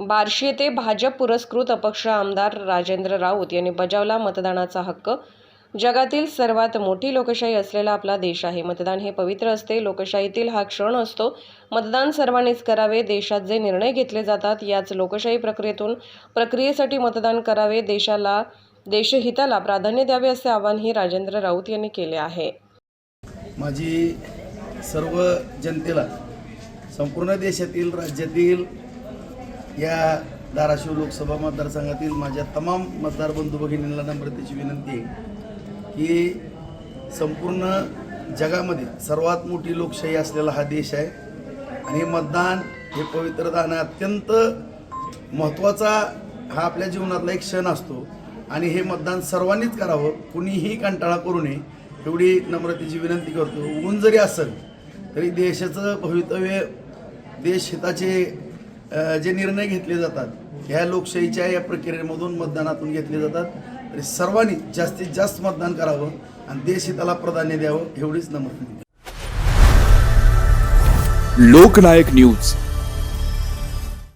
बार्शी येथे भाजप पुरस्कृत अपक्ष आमदार राजेंद्र राऊत यांनी बजावला मतदानाचा हक्क. जगातील सर्वात मोठी लोकशाही असलेला आपला देश आहे. मतदान हे पवित्र असते. लोकशाहीतील हा क्षण असतो. मतदान सर्वांनीच करावे. देशात जे निर्णय घेतले जातात याच लोकशाही प्रक्रियेतून प्रक्रियेसाठी मतदान करावे. देशाला देशहिताला प्राधान्य द्यावे असे आवाहनही राजेंद्र राऊत यांनी केले आहे. माझी सर्व जनतेला संपूर्ण देशातील राज्यातील या धाराशिव लोकसभा मतदारसंघातील माझ्या तमाम मतदार बंधू भगिनींना नम्रतेची विनंती आहे की संपूर्ण जगामध्ये सर्वात मोठी लोकशाही असलेला हा देश आहे. आणि हे मतदान हे पवित्र दान अत्यंत महत्त्वाचा हा आपल्या जीवनातला एक क्षण असतो. आणि हे मतदान सर्वांनीच करावं कुणीही कंटाळा करू नये एवढी नम्रतेची विनंती करतो. ऊन जरी असेल तरी देशाचं भवितव्य देशहिताचे हिताचे जे निर्णय घेतले जातात ह्या लोकशाहीच्या या प्रक्रियेमधून मतदानातून घेतले जातात. तरी सर्वांनी जास्तीत जास्त मतदान करावं आणि देशहिताला प्राधान्य द्यावं एवढीच नम्र लोकनायक न्यूज.